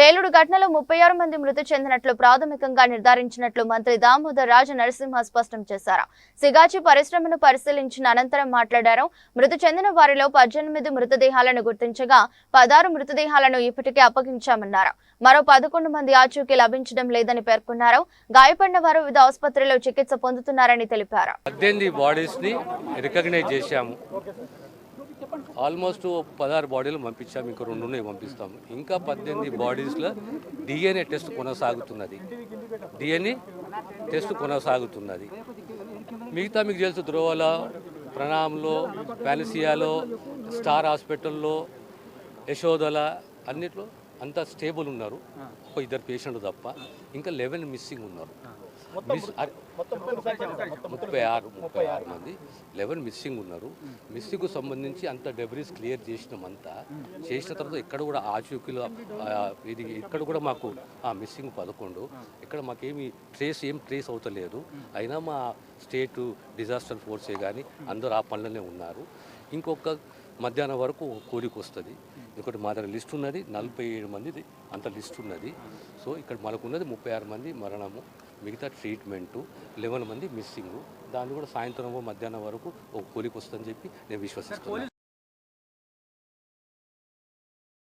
పేలుడు ఘటనలో ముప్పై ఆరు మంది మృతి చెందినట్లు ప్రాథమికంగా నిర్ధారించినట్లు మంత్రి దామోదర్ రాజ నరసింహ స్పష్టం చేశారు. సిగాచి పరిశ్రమను పరిశీలించిన అనంతరం మాట్లాడారు. మృతి చెందిన వారిలో పద్దెనిమిది మృతదేహాలను గుర్తించగా పదహారు మృతదేహాలను ఇప్పటికే అప్పగించామన్నారు. మరో పదకొండు మంది ఆచూకీ లభించడం లేదని పేర్కొన్నారు. గాయపడిన వారు వివిధ ఆసుపత్రిలో చికిత్స పొందుతున్నారని తెలిపారు. చేశాము. ఆల్మోస్ట్ పదహారు బాడీలు పంపించాము ఇంకా రెండు ఉన్నాయి పంపిస్తాము ఇంకా పద్దెనిమిది బాడీస్లో డిఎన్ఏ టెస్ట్ కొనసాగుతున్నది. డిఎన్ఏ టెస్ట్ కొనసాగుతున్నది. మిగతా మీకు తెలుసు ధ్రువల ప్రణాంలో పాలసియాలో స్టార్ హాస్పిటల్లో యశోదల అన్నిట్లో అంతా స్టేబుల్ ఉన్నారు. ఒక ఇద్దరు పేషెంట్ తప్ప ఇంకా లెవెన్ మిస్సింగ్ ఉన్నారు. ముప్పై ఆరు ముప్పై ఆరు మంది. లెవెన్ మిస్సింగ్ ఉన్నారు. మిస్సింగ్కు సంబంధించి అంత డెబ్రీస్ క్లియర్ చేసినాం అంతా చేసిన తర్వాత ఇక్కడ కూడా ఆచూకీలో ఇది ఇక్కడ కూడా మాకు ఆ మిస్సింగ్ పదకొండు. ఇక్కడ మాకేమి ట్రేస్ ఏం ట్రేస్ అవుతలేదు. అయినా మా స్టేట్ డిజాస్టర్ ఫోర్సే కానీ అందరూ ఆ పనులనే ఉన్నారు. ఇంకొక మధ్యాహ్నం వరకు కూలికి వస్తుంది. ఇంకోటి మా దగ్గర లిస్ట్ ఉన్నది. నలభై ఏడు మందిది అంత లిస్ట్ ఉన్నది. సో ఇక్కడ మనకు ఉన్నది ముప్పై ఆరు మంది మరణము. మిగతా ట్రీట్మెంటు లెవెన్ మంది మిస్సింగ్. దాన్ని కూడా సాయంత్రం మధ్యాహ్నం వరకు ఒక కూలికి వస్తుందని చెప్పి నేను విశ్వసిస్తున్నాను